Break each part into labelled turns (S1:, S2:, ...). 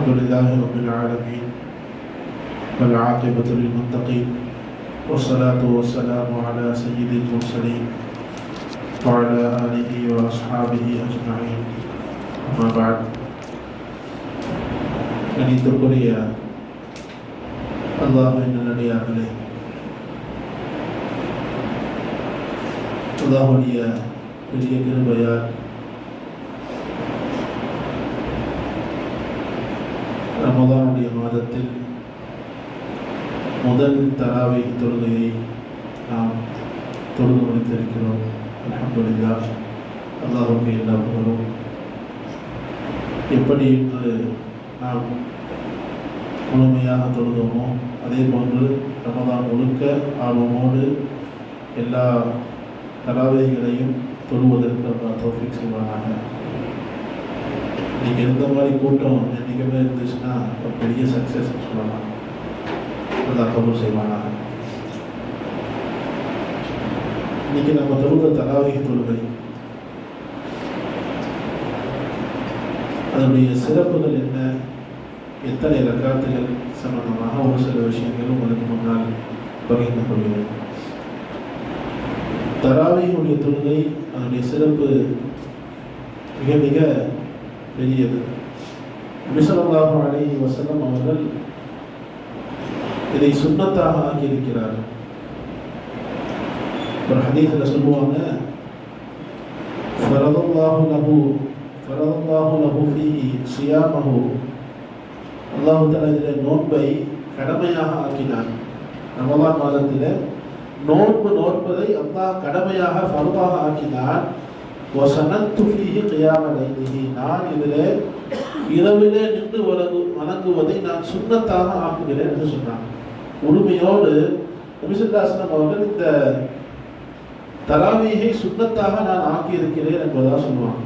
S1: الحمد لله رب العالمين والعاقبة للمتقين والصلاة والسلام على سيد المرسلين وعلى آله وأصحابه أجمعين. أما بعد أن يتقري الله إن الذي أبلي الله لي في الكربيات ரமதானுடைய மாதத்தில் முதல் தராவை தொழுகையை நாம் தொழுது முடித்திருக்கிறோம். அலமதுல்லா அல்லாஹுக்கு எல்லா புகழும். எப்படி இன்று நாம் முழுமையாக தொழுதோமோ அதே போன்று ரமதான் முழுக்க ஆர்வமோடு எல்லா தராவைகளையும் தொழுவதற்கு அல்லா தோஃபிக் செய்வானாக. இன்னைக்கு எந்த மாதிரி கூட்டம் என்றைக்குமே இருந்துச்சுன்னா ஒரு பெரிய சக்ஸஸ் சொல்லலாம். அல்லா கபூர் செய்வானா? இன்னைக்கு நம்ம தொழுத தராவை தொழுகை. அதனுடைய சிறப்புகள் என்ன? எத்தனை ரக்காத்துகள்? சம்பந்தமாக ஒரு சில விஷயங்கள் உங்களுக்கு முன்னால் பகிர்ந்து கொள்கிறேன். தராவியினுடைய தொழுகை அதனுடைய சிறப்பு மிக மிக பெரியது விசலமாக அலி வசலம் அவர்கள் இதை சுண்ணத்தாக ஆக்கியிருக்கிறார்கள் ஒரு ஹதீஸில் சொல்லுவாங்க ஃபரதல்லாஹு லஹு ஃபரதல்லாஹு லஹு ஃபீஹி சியாமஹு. அல்லாஹு தஆலா இதில் நோன்பை கடமையாக ஆக்கினார் ரமலான் மாதத்தில் நோன்பு நோன்பதை அல்லாஹ் கடமையாக ஃபர்தாக ஆக்கினார் வசனத்து ஃபீஹி கியாம லைலிஹி நான் இதில் இரவிலே நின்று வணங்கு வணங்குவதை நான் சுண்ணத்தாக ஆக்குகிறேன் என்று சொன்னான் உரிமையோடு நபிசுல்லாஸ்லம் அவர்கள் இந்த தராவீகை சுண்ணத்தாக நான் ஆக்கியிருக்கிறேன் என்பதாக சொல்லுவாங்க.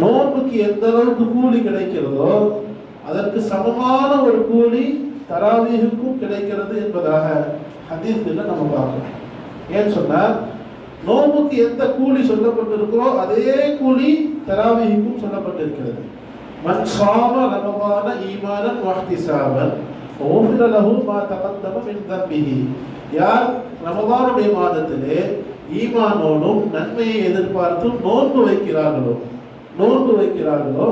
S1: நோன்புக்கு எந்த அளவுக்கு கூலி கிடைக்கிறதோ அதற்கு சமமான ஒரு கூலி தராவீகுக்கும் கிடைக்கிறது என்பதாக ஹதீஸ்ல நம்ம பார்க்கணும். ஏன்னு சொன்னால் நோன்புக்கு எந்த கூலி சொல்லப்பட்டிருக்கிறோ அதே கூலி தராவிக்கும் சொல்லப்பட்டிருக்கிறது. மன் சாம ரமமான ஈமானன் வஹ்திசாபன் ஓஃபிர லஹு மா தகத்தம மின் தம்பிஹி. யார் ரமதானுடைய மாதத்திலே ஈமானோடும் நன்மையை எதிர்பார்த்தும் நோன்பு வைக்கிறார்களோ நோன்பு வைக்கிறார்களோ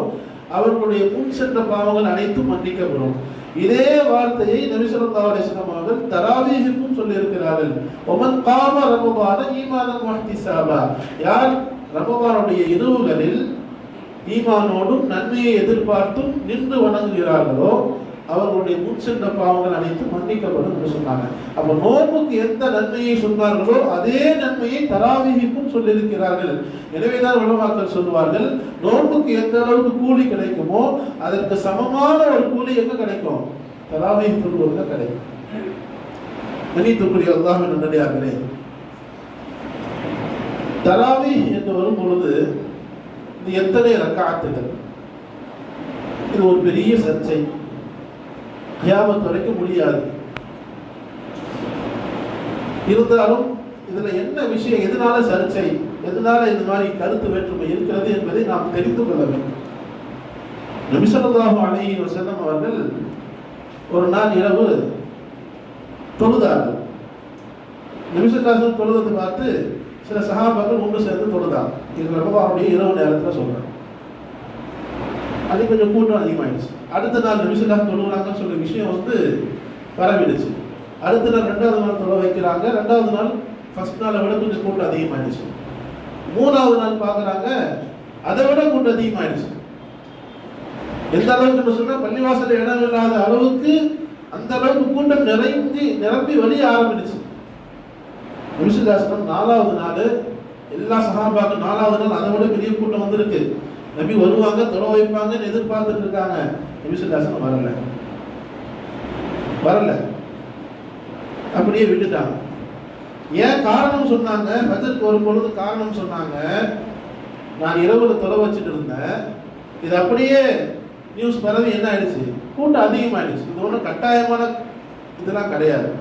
S1: அவர்களுடைய முன் சென்ற பாவங்கள் அனைத்தும் மன்னிக்கப்படும். இதே வார்த்தையை நபிசல்லா அலிஸ்லாம் அவர்கள் தராவீகிற்கும் சொல்லியிருக்கிறார்கள். ஒமன் காம ரமபான ஈமானன் மஹ்திசாபா யார் ரமபானுடைய இரவுகளில் ஈமானோடும் நன்மையை எதிர்பார்த்தும் நின்று வணங்குகிறார்களோ அவர்களுடைய முன் சென்ற பாவங்கள் அனைத்தும் மன்னிக்கப்படும் என்று சொன்னாங்க. அப்ப நோன்புக்கு எந்த நன்மையை சொன்னார்களோ அதே நன்மையை தராவிகிக்கும் சொல்லியிருக்கிறார்கள். எனவேதான் உலமாக்கள் சொல்லுவார்கள் நோன்புக்கு எந்த அளவுக்கு கூலி கிடைக்குமோ அதற்கு சமமான ஒரு கூலி எங்க கிடைக்கும்? தராவிகி சொல்லுவதில் கிடைக்கும். மன்னித்துக்குரிய அல்லாஹ் நல்லடியார்களே தராவி என்று வரும் பொழுது இது எத்தனை ரக்காத்துகள்? இது ஒரு பெரிய சர்ச்சை. கியாமத் வரைக்கும் முடியாது. இருந்தாலும் இதுல என்ன விஷயம் எதனால சர்ச்சை எதனால இந்த மாதிரி கருத்து வேற்றுமை இருக்கிறது என்பதை நாம் தெரிந்து கொள்ள வேண்டும். நபிசல்லாஹு அலைஹி செல்லம் அவர்கள் ஒரு நாள் இரவு தொழுதார்கள். நபிசல்லாஹு தொழுதத்தை பார்த்து சில சகாபாக்கள் ஒன்று சேர்ந்து தொழுதாங்க. இது ரமபானுடைய இரவு நேரத்தில் சொல்றேன் அது கொஞ்சம் கூட்டம் அதிகமாயிடுச்சு. அடுத்த நாள் நபிசுல்லாஹ் தொழுகிறாங்கன்னு சொல்ற விஷயம் வந்து பரவிடுச்சு. அடுத்த நாள் ரெண்டாவது நாள் தொலை வைக்கிறாங்க. ரெண்டாவது நாள் ஃபர்ஸ்ட் நாளை விட கொஞ்சம் கூட்டம் அதிகமாயிடுச்சு. மூணாவது நாள் பார்க்குறாங்க அதை விட கூட்டம் அதிகமாயிடுச்சு. எந்த அளவுக்கு சொன்னால் பள்ளிவாசல் இடம் இல்லாத அளவுக்கு அந்த அளவுக்கு கூட்டம் நிறைந்து நிரம்பி வழிய ஆரம்பிடுச்சு. நிமிஷதாசனம் நாலாவது நாள் எல்லா சகாபாக்கும் நாலாவது நாள் அதை விட பெரிய கூட்டம் வந்திருக்கு. நபி வருவாங்க தொலை வைப்பாங்கன்னு எதிர்பார்த்துட்டு இருக்காங்க. நபிசுல்லாசனம் வரல. வரல. அப்படியே விட்டுட்டாங்க. ஏன் காரணம் சொன்னாங்க? பஜருக்கு ஒரு பொழுது காரணம் சொன்னாங்க. நான் இரவுல தொலை வச்சுட்டு இருந்தேன். இது அப்படியே நியூஸ் பரவி என்ன ஆயிடுச்சு? கூட்டம் அதிகமாயிடுச்சு. இது ஒன்றும் கட்டாயமான இதெல்லாம் கிடையாது.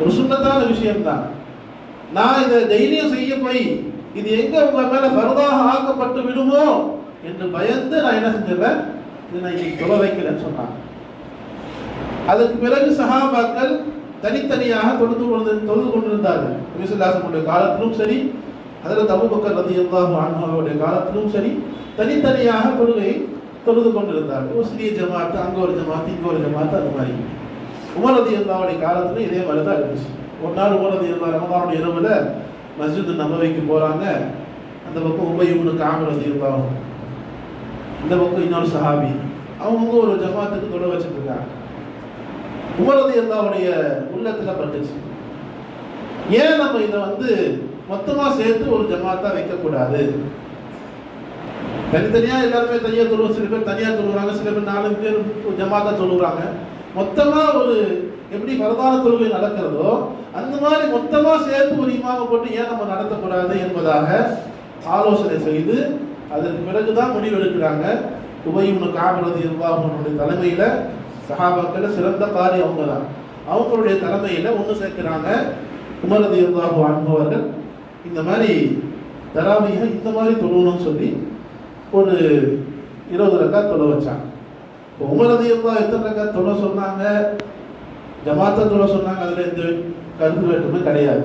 S1: ஒரு சுண்ணத்தான விஷயம்தான். நான் இதை டெய்லியும் செய்ய போய் இது எங்க உங்க மேல பரதாக ஆக்கப்பட்டு விடுமோ என்று பயந்து நான் என்ன செஞ்சிடறேன்? இதை நான் இன்னைக்கு தொலை வைக்கிறேன்னு சொன்னாங்க. அதற்கு பிறகு சஹாபாக்கள் தனித்தனியாக தொழுது கொண்டு தொழுது கொண்டிருந்தார்கள். விசுலாசனுடைய காலத்திலும் சரி அதில் தபுபக்கர் ரதி அல்லாஹு ஆன்மாவுடைய காலத்திலும் சரி தனித்தனியாக தொழுகை தொழுது கொண்டிருந்தார்கள். ஒரு சிறிய ஜமாத்து அங்க ஒரு ஜமாத்து இங்கே ஒரு ஜமாத்து அந்த மாதிரி. உமர் ரதி அல்லாவுடைய இதே மாதிரி தான் இருந்துச்சு. ஒரு நாள் உமர் ரதி ரமதானுடைய இரவுல மஸ்ஜித் நபவைக்கு போகிறாங்க அந்த பக்கம் உபயூனு காமர் இருப்பாங்க இந்த பக்கம் இன்னொரு சஹாபி. அவங்க ஒரு ஜமாத்துக்கு தொட வச்சுட்டு இருக்காங்க. உமரது எல்லாவுடைய உள்ளத்தில் பட்டுச்சு. ஏன் நம்ம இதை வந்து மொத்தமாக சேர்த்து ஒரு ஜமாத்தாக வைக்கக்கூடாது? தனித்தனியாக எல்லாருமே தனியாக தொழுவோம் சில பேர் தனியாக தொழுகிறாங்க சில பேர் நாலு பேர் ஜமாத்தாக ஜமாத்தா தொழுகிறாங்க மொத்தமாக ஒரு எப்படி பரதான தொழுகை நடக்கிறதோ அந்த மாதிரி மொத்தமாக சேர்த்து ஒரு இமாம போட்டு ஏன் நம்ம நடத்தக்கூடாது என்பதாக ஆலோசனை செய்து அதற்கு பிறகுதான் முடிவு எடுக்கிறாங்க உபயுன்னு காமரது அவங்களுடைய தலைமையில் சஹாபாக்கள் சிறந்த காரி அவங்க தான் அவங்களுடைய தலைமையில் ஒன்று சேர்க்கிறாங்க. உமரது இருந்தாக அன்பவர்கள் இந்த மாதிரி தராவியை இந்த மாதிரி தொழுவணும்னு சொல்லி ஒரு இருபது ரக்கா தொலை வச்சாங்க. இப்போ உமரது இல்லா எத்தனை ரக்கா தொலை சொன்னாங்க? ஜமாத்தத்துல சொன்னாங்க அதில் எந்த கருத்து வேற்றுமை கிடையாது.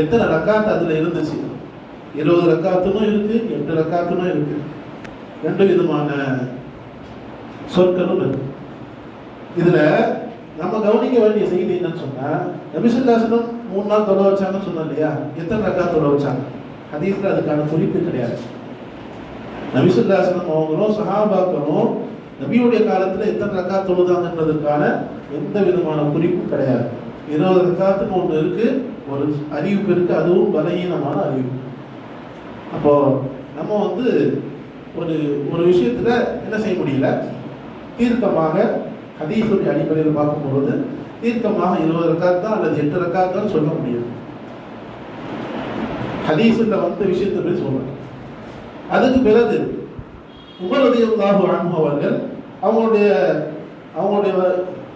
S1: எத்தனை ரக்காத்து அதில் இருந்துச்சு? இருபது ரக்காத்துனும் இருக்கு எட்டு ரக்காத்துனும் இருக்கு. ரெண்டு விதமான சொற்களும் இருக்கு. இதுல நம்ம கவனிக்க வேண்டிய செய்தி என்னன்னு சொன்னா நபிசுல்லாசனம் மூணு நாள் தொலை வச்சாங்கன்னு சொன்னோம் இல்லையா? எத்தனை ரக்கா தொலை வச்சாங்க? ஹதீஸ்ல அதுக்கான குறிப்பு கிடையாது. நபிசுல்லாசனம் அவங்களும் சஹாபாக்களும் நபியுடைய காலத்துல எத்தனை ரக்கா தொழுதாங்கன்றதுக்கான எந்த விதமான குறிப்பும் கிடையாது. இருபது ரக்காத்துக்கு ஒன்று இருக்கு ஒரு அறிவிப்பு இருக்கு அதுவும் பலகீனமான அறிவிப்பு. அப்போ நம்ம வந்து ஒரு ஒரு விஷயத்துல என்ன செய்ய முடியல? தீர்க்கமாக ஹதீஸுடைய அடிப்படையில் பார்க்கும்பொழுது தீர்க்கமாக இருபது ரக்காத் தான் அல்லது எட்டு ரக்காத் தான் சொல்ல முடியும் ஹதீஸில் வந்த விஷயத்தை போய் சொல்றேன். அதுக்கு பிறகு உமரதியுல்லாஹு அன்ஹு அவர்கள் அவங்களுடைய அவங்களுடைய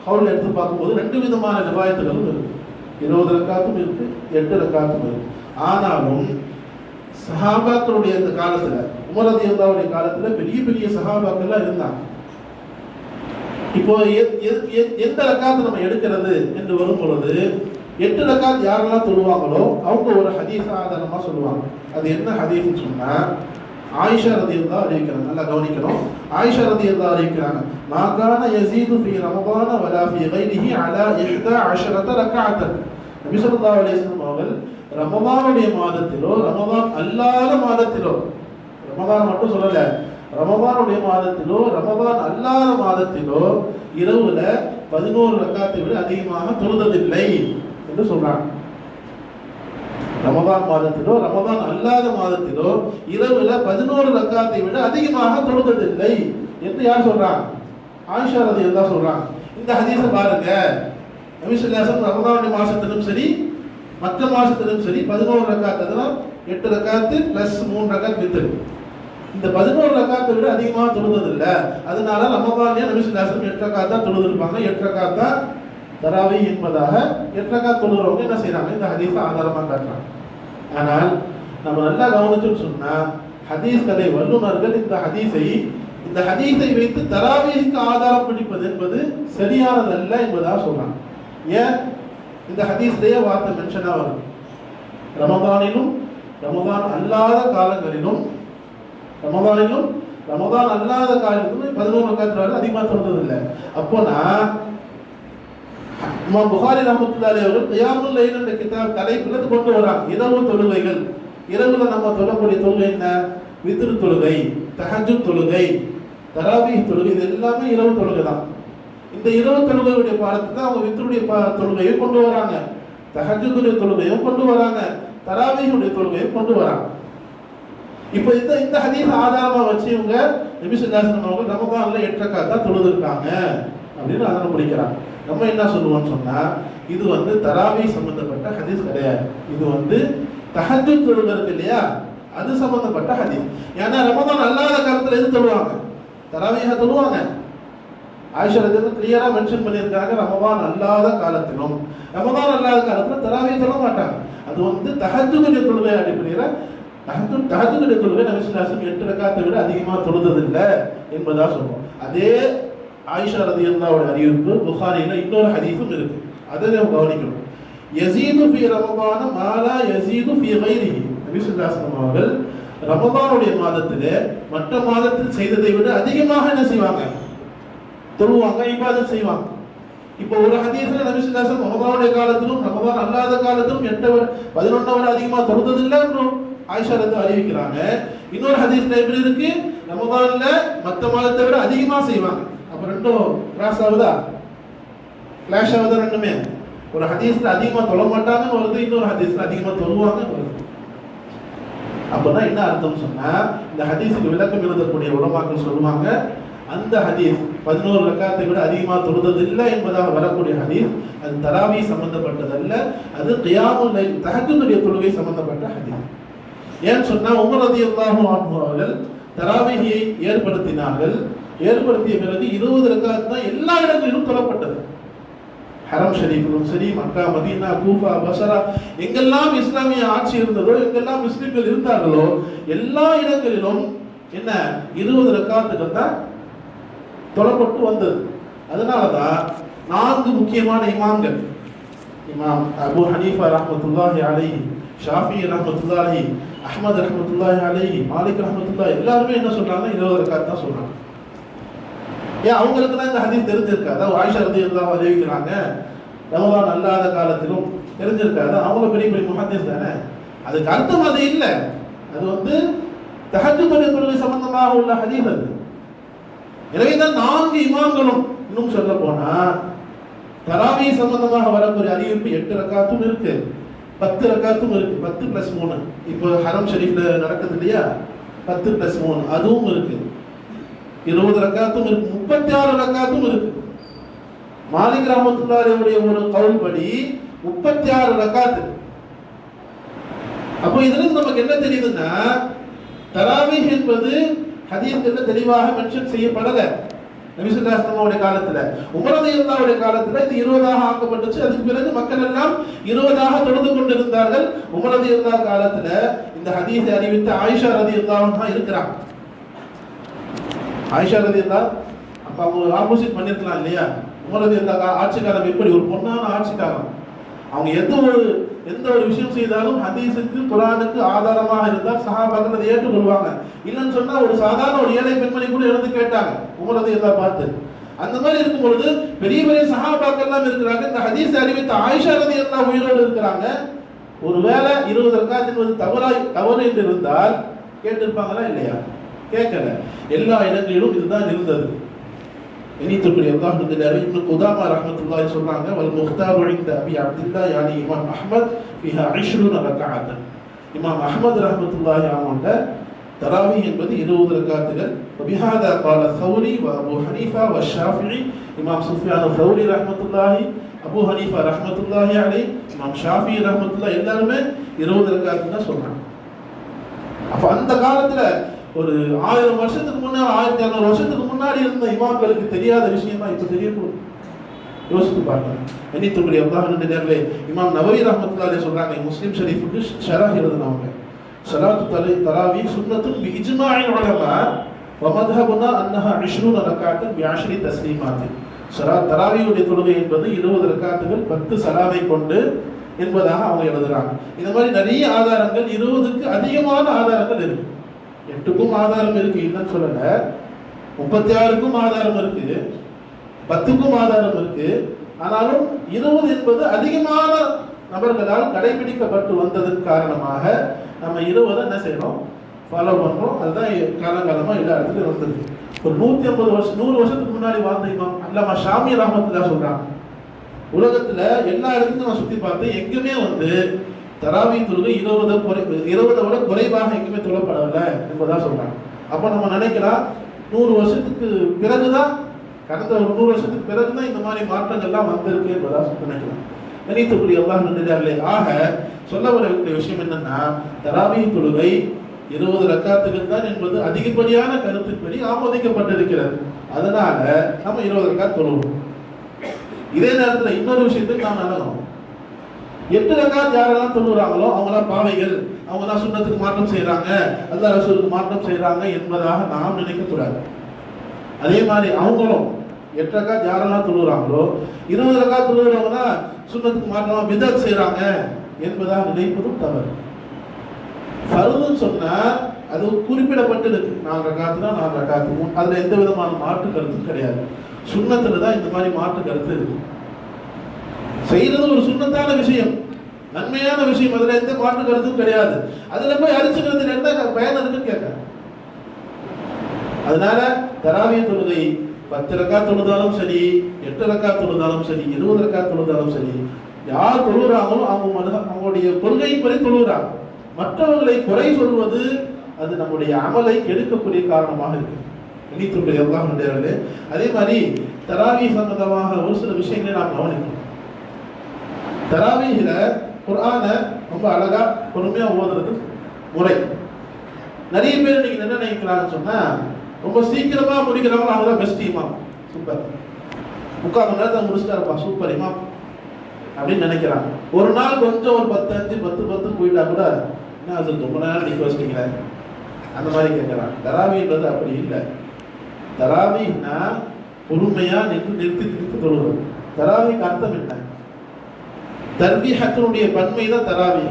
S1: ஹவுல் எடுத்து பார்க்கும்போது ரெண்டு விதமான நிவாயத்துகளும் இருக்கு. இருபது ரக்காத்தும் இருக்கு எட்டு ரக்காத்தும் இருக்கு. ஆனாலும் சஹாபாக்களுடைய இந்த காலத்துல உமரதியுல்லாவுடைய காலத்துல பெரிய பெரிய சஹாபாக்கள்லாம் இருந்தாங்க. இப்போ எ- எந்த ரக்காத்தை நம்ம எடுக்கிறது என்று வரும் பொழுது எட்டு ரக்காத் யாரெல்லாம் தொழுவாங்களோ அவங்க ஒரு ஹதீஸ் ஆதாரமா சொல்லுவாங்க. அது என்ன ஹதீஸ்னு சொன்னா ஆயிஷா ரதியல்லா அறிவிக்கிறாங்க நல்லா கவனிக்கணும். ஆயிஷா ரதியல்லா அறிவிக்கிறாங்க மாகான யசீது ஃபி ஃபீ ரமதான வலா ஃபி கைரிஹி அலா 11 ரக்அத்தன் நபி ஸல்லல்லாஹு அலைஹி வஸல்லம் அவர்கள் ரமதானுடைய மாதத்திலோ ரமதான் அல்லாத மாதத்திலோ ரமதான் மட்டும் சொல்லல ரமதானுடைய மாதத்திலோ ரமதான் அல்லாத மாதத்திலோ இரவுல பதினோரு ரக்காத்தை விட அதிகமாக தொழுததில்லை என்று சொல்றாங்க. ரமபான் மாதத்திலோ ரமதான் அல்லாத மாதத்திலோ இரவுல பதினோரு ரக்காத்தை விட அதிகமாக தொழுததில்லை என்று யார் சொல்றான்? ஆயிஷா ரதி தான் சொல்றான். இந்த ஹதீஸை பாருங்க. நபிசுல்லாசம் ரமதானுடைய மாசத்திலும் சரி மற்ற மாசத்திலும் சரி பதினோரு ரக்காத்து எட்டு ரக்காத்து பிளஸ் மூணு ரக்காத் வித்து இந்த பதினோரு ரக்காத்தை விட அதிகமாக தொழுவது இல்லை. அதனால ரமதான்லயே நபிசுல்லாசம் எட்டு ரக்காத்தான் தான் தொழுதுருப்பாங்க. எட்டு ரக்காத்தான் தராவி என்பதாக எட்டக்கா ரக்காத் தொழுறவங்க என்ன செய்கிறாங்க இந்த ஹதீஸை ஆதாரமா காட்டுறாங்க. ஆனால் நம்ம நல்லா கவனிச்சுன்னு சொன்னா ஹதீஸ் கதை வல்லுநர்கள் இந்த ஹதீஸை இந்த ஹதீஸை வைத்து தராவீஹுக்கு ஆதாரம் பிடிப்பது என்பது சரியானதல்ல என்பதாக சொல்றாங்க. ஏன்? இந்த ஹதீஸ்லேயே வார்த்தை மென்ஷனா வருது. ரமதானிலும் ரமதான் அல்லாத காலங்களிலும் ரமதானிலும் ரமதான் அல்லாத காலத்திலும் பதினோரு காலத்தில் அதிகமாக தொழுந்ததில்லை அப்போனா இமாம் புகாரி ரஹமத்துல்லாஹி அவர்கள் கியாமுல் லைல் என்ற கிதாப் தலைப்புல கொண்டு வராங்க இரவு தொழுகைகள். இரவுல நம்ம தொழக்கூடிய தொழுகை என்ன? வித்ரு தொழுகை தஹஜ்ஜுத் தொழுகை தராவீஹ் தொழுகை இது எல்லாமே இரவு தொழுகை தான். இந்த இரவு தொழுகையுடைய பாடத்தை தான் அவங்க வித்தருடைய பா- தொழுகையை கொண்டு வராங்க. தஹஜ்ஜுடைய தொழுகையும் கொண்டு வராங்க. தராவீஹுடைய தொழுகையும் கொண்டு வராங்க. இப்போ இந்த இந்த ஹதீஸ் ஆதாரமாக வச்சு இவங்க நபி சுல்லாசனம் அவங்க ரமதான்ல எட்டு ரக்காத் தொழுது தொழுதுருக்காங்க. அப்படின்னு அதனை முடிக்கிறாங்க நம்ம என்ன சொல்லுவோம்னு சொன்னால் இது வந்து தராவி சம்மந்தப்பட்ட ஹதீஸ் கிடையாது. இது வந்து தகஜு தொழுகிறது இல்லையா? அது சம்மந்தப்பட்ட ஹதீஸ். ஏன்னா ரமதான் அல்லாத காலத்தில் எது தொழுவாங்க? தராவியாக தொழுவாங்க. ஆயுஷரத்தில் கிளியராக மென்ஷன் பண்ணியிருக்காங்க ரமதான் அல்லாத காலத்திலும். ரமதான் அல்லாத காலத்தில் தராவியை சொல்ல மாட்டாங்க. அது வந்து தஹஜ்ஜுடைய தொழுவை அடிப்படையில் தஹஜ்ஜு தஹஜ்ஜுடைய தொழுவை நபி எட்டு ரக்காத்தை விட அதிகமாக தொழுததில்லை என்பதாக சொல்லுவோம் அதே ஆயிஷா ரதியல்லாஹுடைய அறிவிப்பு புகாரியில் இன்னொரு ஹதீஃபும் இருக்கு. அதை நம்ம கவனிக்கணும். யசீது ஃபி ரமபான மாலா யசீது ஃபி கைரிஹி. நபி அவர்கள் ரமபானுடைய மாதத்தில் மற்ற மாதத்தில் செய்ததை விட அதிகமாக என்ன செய்வாங்க? தொழுவாங்க இபாதத் செய்வாங்க. இப்போ ஒரு ஹதீஸ்ல நபி ரமபானுடைய காலத்திலும் ரமபான் அல்லாத காலத்திலும் எட்டு விட பதினொன்றை விட அதிகமாக தொழுததில்லைன்னு ஆயிஷா ரத்து அறிவிக்கிறாங்க. இன்னொரு ஹதீஸ்ல எப்படி இருக்கு? ரமபான்ல மற்ற மாதத்தை விட அதிகமாக செய்வாங்க. அப்போ ரெண்டும் கிராஸ் ஆகுதா? கிளாஷ் ஆகுதா ரெண்டுமே? ஒரு ஹதீஸ்ல அதிகமாக தொழ மாட்டாங்கன்னு வருது இன்னொரு ஹதீஸ்ல அதிகமாக தொழுவாங்கன்னு வருது. அப்போதான் என்ன அர்த்தம் சொன்னால் இந்த ஹதீஸுக்கு விளக்கம் எழுதக்கூடிய உலமாக்கள் சொல்லுவாங்க அந்த ஹதீஸ் பதினோரு ரக்காத்தை விட அதிகமாக தொழுததில்லை என்பதாக வரக்கூடிய ஹதீஸ் அது தராவி சம்பந்தப்பட்டதல்ல அது கியாமுல் லைல் தொழுகை சம்பந்தப்பட்ட ஹதீஸ். ஏன்னு சொன்னால் உமர் ரலியல்லாஹு அவர்கள் தராவிகியை ஏற்படுத்தினார்கள். ஏற்படுத்திய பிறகு இருபது ரக்காத் தான் எல்லா இடங்களிலும் தொழப்பட்டது. ஹரம் ஷரீஃபிலும் சரி மக்கா மதீனா கூஃபா பசரா எங்கெல்லாம் இஸ்லாமிய ஆட்சி இருந்ததோ எங்கெல்லாம் முஸ்லீம்கள் இருந்தார்களோ எல்லா இடங்களிலும் என்ன இருபது ரக்காத்துக்கள் தான் தொழப்பட்டு வந்தது. அதனால தான் நான்கு முக்கியமான இமாம்கள். இமாம் அபு ஹனீஃபா ரஹமத்துல்லாஹி அலை ஷாஃபி ரஹமத்துல்லாஹி அஹமது ரஹமத்துல்லாஹி அலை மாலிக் ரஹமத்துல்லா எல்லாருமே என்ன சொல்றாங்க இருபது ரக்காத் தான் சொல்றாங்க. ஏன் அவங்களுக்கு தான் இந்த ஹதீஸ் தெரிஞ்சிருக்காது? ஆயிஷா ரதி எல்லாம் அறிவிக்கிறாங்க ரமதான் அல்லாத காலத்திலும் தெரிஞ்சிருக்காது? அவங்கள பெரிய பெரிய முகத்தீஸ் தானே? அதுக்கு அர்த்தம் அது இல்லை. அது வந்து தகஜு தொழுகை சம்பந்தமாக உள்ள ஹதீஸ் அது. எனவே தான் நான்கு இமாம்களும் இன்னும் சொல்ல போனா தராவி சம்பந்தமாக வரக்கூடிய அறிவிப்பு எட்டு ரக்காத்தும் இருக்கு பத்து ரக்காத்தும் இருக்கு பத்து பிளஸ் மூணு. இப்போ ஹரம் ஷெரீஃப்ல நடக்குது இல்லையா? பத்து பிளஸ் மூணு அதுவும் இருக்கு. இருபது ரக்காத்தும் இருக்கு முப்பத்தி ஆறு ரக்காத்தும் இருக்கு. மாலிக் ரஹமத்துல்லாருடைய ஒரு கவுல் படி முப்பத்தி ஆறு ரக்காத்து அப்போ இதுல இருந்து நமக்கு என்ன தெரியுதுன்னா தராவீஹ் என்பது ஹதீஸ்ல தெளிவாக மென்ஷன் செய்யப்படல. நபிசுல்லாஸ்லமுடைய காலத்துல. உமரது இருந்தாவுடைய காலத்துல இது இருபதாக ஆக்கப்பட்டுச்சு. அதுக்கு பிறகு மக்கள் எல்லாம் இருபதாக தொழுது கொண்டிருந்தார்கள். உமரது இருந்தா காலத்துல இந்த ஹதீஸை அறிவித்த ஆயிஷா ரதி இருந்தாவும் தான் இருக்கிறான் ஆயிஷா ரதி இருந்தா அப்ப அவங்க ஆப்போசிட் பண்ணிருக்கலாம் இல்லையா? உமர் ரதி இருந்தா ஆட்சிக்காரம் எப்படி? ஒரு பொண்ணான ஆட்சிக்காரம் அவங்க எந்த ஒரு எந்த ஒரு விஷயம் செய்தாலும் ஹதீஸுக்கு குரானுக்கு ஆதாரமாக இருந்தால் சஹாபாக்கள் அதை ஏற்றுக்கொள்வாங்க. இல்லைன்னு சொன்னா ஒரு சாதாரண ஒரு ஏழை பெண்மணி கூட எழுந்து கேட்டாங்க உமர் ரதி இருந்தா பார்த்து. அந்த மாதிரி இருக்கும் பொழுது பெரிய பெரிய சஹாபாக்கள் எல்லாம் இருக்கிறாங்க. இந்த ஹதீஸ் அறிவித்த ஆயிஷா ரதி எல்லாம் உயிரோடு இருக்கிறாங்க. ஒருவேளை இருபது ரக்காத் தவறாய் தவறு என்று இருந்தால் கேட்டிருப்பாங்களா இல்லையா? கேட்கல எல்லா இடங்களிலும் இதுதான் இருந்தது இனித்துக்குரிய அல்லாஹுடைய இப்னு குதாமா ரஹ்மத்துல்லாஹி சொல்றாங்க வல் முக்தாரு இந்த அபி அப்துல்லா யானி இமாம் அஹ்மத் ஃபிஹா 20 ரக்அத் இமாம் அஹ்மத் ரஹ்மத்துல்லாஹி அவங்கள தராவி என்பது 20 ரக்காத்துகள் وبهذا قال الثوري وابو حنيفه والشافعي இமாம் சுஃபியான் الثوري ரஹ்மத்துல்லாஹி அபு ஹனீஃபா ரஹ்மத்துல்லாஹி அலைஹி இமாம் ஷாஃபி ரஹ்மத்துல்லாஹி எல்லாருமே 20 ரக்காத்து தான் சொல்றாங்க அப்ப அந்த காலத்துல ஒரு ஆயிரம் வருஷத்துக்கு முன்னாடி ஆயிரத்தி இரநூறு வருஷத்துக்கு முன்னாடி இருந்த இமாம்களுக்கு தெரியாத விஷயம் தான் இப்ப தெரிய யோசித்து பாருங்க எண்ணித்துக்குரிய உதாரண நேரில் இமாம் நவரி ரஹமத்துல்லாலே சொல்கிறாங்க முஸ்லீம் ஷரீஃபுக்கு ஷராஹ் எழுதினவங்க ஷராத்து தலை தராவி சுன்னத்தும் இஜ்மாயின் இஜ்மாஇல் உலமா அன்னஹா 20 ரக்காத்தன் பி 10 சரா தராவியுடைய தொழுகை என்பது 20 ரக்காத்துகள் 10 சலாவை கொண்டு என்பதாக அவங்க எழுதுறாங்க. இந்த மாதிரி நிறைய ஆதாரங்கள் 20க்கு அதிகமான ஆதாரங்கள் இருக்கு. எட்டுக்கும் ஆதாரம் இருக்கு இல்லைன்னு சொல்லல. முப்பத்தி ஆறுக்கும் ஆதாரம் இருக்கு பத்துக்கும் ஆதாரம் இருக்கு. ஆனாலும் இருபது என்பது அதிகமான நபர்களால் கடைபிடிக்கப்பட்டு வந்ததன் காரணமாக நம்ம இருபதை என்ன செய்யறோம்? ஃபாலோ பண்றோம். அதுதான் காலங்காலமா எல்லா இடத்துலயும் வந்தது ஒரு நூத்தி ஐம்பது வருஷம் நூறு வருஷத்துக்கு முன்னாடி வாழ்ந்த இமாம் அல்லாம ஷாமி ரஹமத்துல்லா சொல்றாங்க உலகத்துல எல்லா இடத்துக்கும் நான் சுத்தி பார்த்தேன். எங்குமே வந்து தராவி தொழுகை இருபது குறை இருபதை விட குறைவாக எங்குமே தொழப்படவில்லை என்பதான் சொல்றாங்க. அப்ப நம்ம நினைக்கலாம் நூறு வருஷத்துக்கு பிறகுதான் கடந்த ஒரு நூறு வருஷத்துக்கு பிறகுதான் இந்த மாதிரி மாற்றங்கள்லாம் வந்திருக்கு என்பதா நினைக்கலாம். நினைத்துக்குரிய எல்லாம் நின்றார்களே ஆக சொல்ல வரக்கூடிய விஷயம் என்னன்னா தராவி தொழுகை இருபது ரக்காத்துகள் தான் என்பது அதிகப்படியான கருத்துப்படி ஆமோதிக்கப்பட்டிருக்கிறது. அதனால நம்ம இருபது ரக்கா தொழுவோம். இதே நேரத்தில் இன்னொரு விஷயத்துக்கு நாம் நடக்கணும். எட்டு ரக்காத் யாரெல்லாம் தொழுகிறாங்களோ அவங்களாம் பாவைகள். அவங்களாம் சுண்ணத்துக்கு மாற்றம் செய்கிறாங்க அல்லா ரசூலுக்கு மாற்றம் செய்கிறாங்க என்பதாக நாம் நினைக்கக்கூடாது அதே மாதிரி அவங்களும் எட்டு ரக்காத் யாரெல்லாம் தொழுகிறாங்களோ இருபது ரக்காத் தொழுகிறவங்க தான் சுண்ணத்துக்கு மாற்றமாக விதத் செய்கிறாங்க என்பதாக நினைப்பதும் தவறு. ஃபர்துன்னு சொன்னால் அது குறிப்பிடப்பட்டிருக்கு. நாலு ரக்காத்து தான் நாலு ரக்காத்து அதில் எந்த விதமான மாற்று கருத்தும் கிடையாது. சுண்ணத்தில் தான் இந்த மாதிரி மாற்று கருத்து இருக்கு. செய்யறது ஒரு சுண்ணத்தான விஷயம். நன்மையான விஷயம். அதுல எந்த மாற்று கருத்தும் கிடையாது. அதுல போய் அரிச்சுக்கிறது என்ன பயன் இருக்குன்னு கேட்க அதனால தராவிய தொழுகை பத்து ரக்கா தொழுதாலும் சரி எட்டு ரக்கா தொழுதாலும் சரி இருபது ரக்கா தொழுதாலும் சரி யார் தொழுகிறாங்களோ அவங்க மனத அவங்களுடைய கொள்கைப்படி தொழுகிறாங்க. மற்றவர்களை குறை சொல்வது அது நம்முடைய அமலை கெடுக்கக்கூடிய காரணமாக இருக்கு. எண்ணித்துடைய எல்லாம் அதே மாதிரி தராவி சம்பந்தமாக ஒரு சில விஷயங்களை நாம் கவனிக்கணும். தராவியில குர்ஆன ரொம்ப அழகா பொறுமையா ஓதுறது முறை. நிறைய பேர் நீங்க என்ன நினைக்கிறாங்கன்னு சொன்னா ரொம்ப சீக்கிரமா முடிக்கிறவங்க அவங்க தான் பெஸ்ட் இமாம் சூப்பர் முக்கால் மணி நேரத்தை முடிச்சிட்டாருப்பா சூப்பர் இமாம் அப்படின்னு நினைக்கிறாங்க. ஒரு நாள் கொஞ்சம் ஒரு பத்து அஞ்சு பத்து பத்து போயிட்டா கூட என்ன அது ரொம்ப நேரம் நிற்க வச்சிட்டீங்களே. அந்த மாதிரி கேட்குறாங்க தராவின்றது அப்படி இல்லை. தராவின்னா பொறுமையா நின்று நிறுத்தி நிறுத்தி தொழுவது தராவிக்கு அர்த்தம் என்ன? தர்வீஹத்தினுடைய பன்மை தான் தராவி.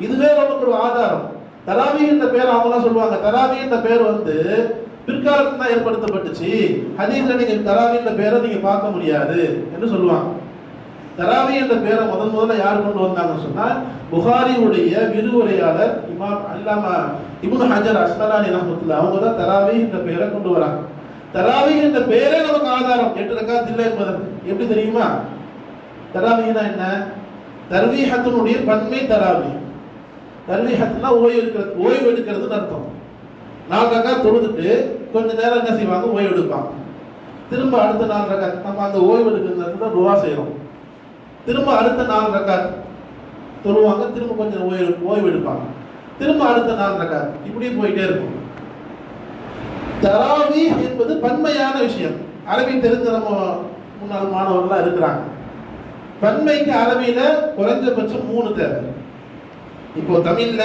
S1: இதுவே நமக்கு ஒரு ஆதாரம். தராவி என்ற பேர் அவங்களாம் சொல்லுவாங்க. தராவி என்ற பேர் வந்து பிற்காலத்தில் தான் ஏற்படுத்தப்பட்டுச்சு. ஹதீஸ்ல நீங்க தராவி என்ற பேரை நீங்க பார்க்க முடியாது என்று சொல்லுவாங்க. தராவி என்ற பேரை முதன் முதல்ல யார் கொண்டு வந்தாங்கன்னு சொன்னா புகாரியுடைய விரிவுரையாளர் இமாம் அல்லாமா இப்னு ஹஜர் அஸ்மலானி ரஹமத்துல அவங்க தான் தராவி என்ற பேரை கொண்டு வராங்க. தராவி என்ற பேரே நமக்கு ஆதாரம். எட்டு ரக்காத் இல்லை என்பதற்கு எப்படி தெரியுமா? தராவினா என்ன? தர்வீகத்தினுடைய பன்மை தராவி தர்வீஹத்னா ஓய்வு எடுக்கிறது ஓய்வு எடுக்கிறதுன்னு அர்த்தம். நாலு ரக்கா தொழுதுட்டு கொஞ்ச நேரம் என்ன செய்வாங்க? ஓய்வு எடுப்பாங்க. திரும்ப அடுத்த நாலு ரக்கா நம்ம அந்த ஓய்வு எடுக்கிறது ருவா செய்யறோம். திரும்ப அடுத்த நாலு ரக்கா தொழுவாங்க திரும்ப கொஞ்சம் ஓய்வு ஓய்வு எடுப்பாங்க. திரும்ப அடுத்த நாலு ரக்கா இப்படியே போயிட்டே இருக்கும். தராவி என்பது பன்மையான விஷயம். அரபி தெரிஞ்ச நம்ம முன்னாள் மாணவர்கள்லாம் இருக்கிறாங்க. பன்மைக்கு அரபியில குறைஞ்சபட்சம் மூணு தேவை. இப்போ தமிழ்ல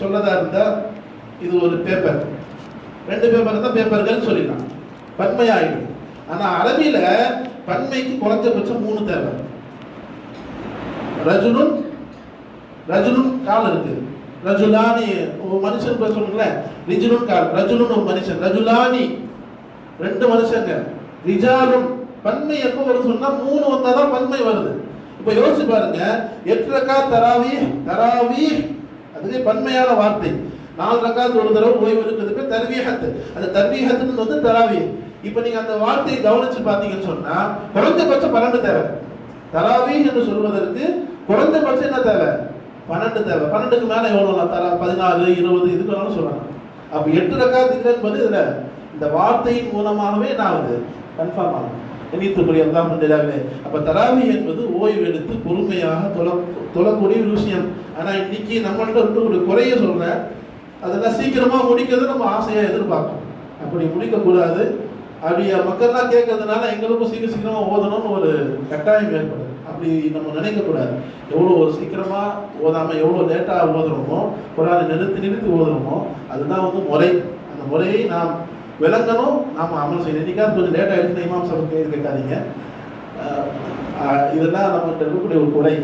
S1: சொல்லதா இருந்தா இது ஒரு பேப்பர் ரெண்டு பேப்பர் தான் பேப்பர்கள் சொல்லிடலாம் பன்மை ஆயிடும் ஆனா அரபியில பன்மைக்கு குறைஞ்சபட்சம் மூணு தேவை. ரஜுனும் ரஜுனும் கால் இருக்கு. ரஜுலானி ஒரு மனுஷன் பேர் சொல்லுங்களே கால் ரஜுலுன் ஒரு மனுஷன். ரஜுலானி ரெண்டு மனுஷங்க. ரிஜாலும் பன்மை எப்போ வருது சொன்னா மூணு வந்தாதான் பன்மை வருது. இப்ப யோசிச்சு பாருங்க. எட்டு ரக்கா தராவி தராவி. அதுவே பன்மையான வார்த்தை. நாலு ரக்காத்து ஒரு தடவை ஓய்வு இருக்கிறதுக்கு தர்வீகத்து. அந்த தர்வீகத்துன்னு வந்து தராவி. இப்ப நீங்க அந்த வார்த்தையை கவனிச்சு பாத்தீங்கன்னு சொன்னா குறைந்தபட்சம் பன்னெண்டு தேவை. தராவி என்று சொல்வதற்கு குறைந்தபட்சம் என்ன தேவை? பன்னெண்டு தேவை. பன்னெண்டுக்கு மேல எவ்வளவு? தரா பதினாலு இருபது இதுக்கு வேணாலும் சொல்றாங்க அப்ப எட்டு ரக்காத் இல்லை என்பது இதுல இந்த வார்த்தையின் மூலமாகவே நான் வந்து கன்ஃபார்ம் ஆகும் எண்ணித்துக்குரிய எல்லாம் முன்னிலாகவே அப்போ தராவி என்பது ஓய்வு எடுத்து பொறுமையாக தொல தொழக்கூடிய ஒரு விஷயம். ஆனால் இன்னைக்கு நம்மள்கிட்ட வந்து ஒரு குறைய சொல்கிறேன் அதெல்லாம் சீக்கிரமாக முடிக்கிறத நம்ம ஆசையாக எதிர்பார்க்கணும் அப்படி முடிக்கக்கூடாது. அப்படி மக்கள்லாம் கேட்கறதுனால எங்களுக்கும் சீக்கிரம் சீக்கிரமாக ஓதணும்னு ஒரு கட்டாயம் ஏற்படுது. அப்படி நம்ம நினைக்கக்கூடாது. எவ்வளோ ஒரு சீக்கிரமாக ஓதாமல் எவ்வளோ லேட்டாக ஓதுறோமோ குரானை நிறுத்தி நிறுத்தி ஓதுறோமோ அதுதான் வந்து முறை. அந்த முறையை நாம் விளங்கணும் நாம் அமல் செய்யணும் இன்னைக்காவது கொஞ்சம் லேட் ஆயிடுச்சு. இமாம் சார் கேள்வி கேட்காதீங்க. இதெல்லாம் நம்மகிட்ட இருக்கக்கூடிய ஒரு குறை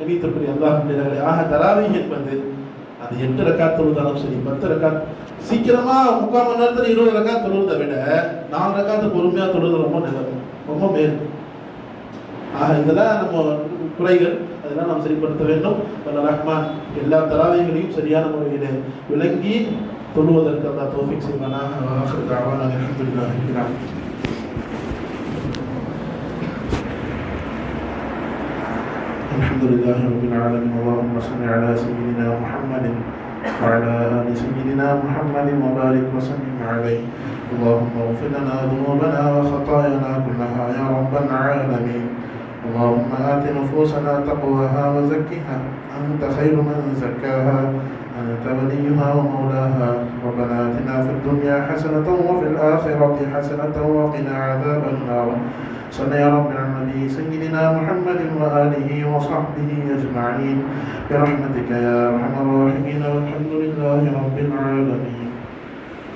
S1: நினைத்தக்கூடிய அல்லாஹ் ஆக தராவி என்பது அது எட்டு ரக்காத் தொழுதாலும் சரி பத்து ரக்காத். சீக்கிரமா முக்கால் மணி நேரத்தில் இருபது ரக்காத் தொழுவதை விட நாலு ரக்காத்து பொறுமையாக தொழுது ரொம்ப நல்லது. ரொம்ப மேல். ஆக இதெல்லாம் நம்ம குறைகள். அதெல்லாம் நாம் சரிப்படுத்த வேண்டும். ரஹ்மான் எல்லா தராவைகளையும் சரியான முறையில் விளங்கி طلوع ذلك الله توفيق سيدنا وآخر دعوانا الحمد لله رب العالمين. الحمد لله رب العالمين. اللهم صل على سيدنا محمد وعلى آل سيدنا محمد وبارك وسلم عليه. اللهم اغفر لنا ذنوبنا وخطايانا كلها يا رب العالمين. اللهم آت نفوسنا تقواها وزكها. أنت خير من زكاها. أنت وليها ومولاها ربنا آتنا في الدنيا حسنة وفي الآخرة حسنة وقنا عذاب النار. صل يا رب على النبي سيدنا محمد وآله وصحبه أجمعين. برحمتك يا أرحم الراحمين والحمد لله رب العالمين.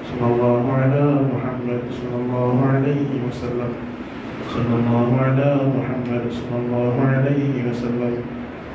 S1: صلى الله على محمد صلى الله عليه وسلم. صلى الله على محمد صلى الله عليه وسلم.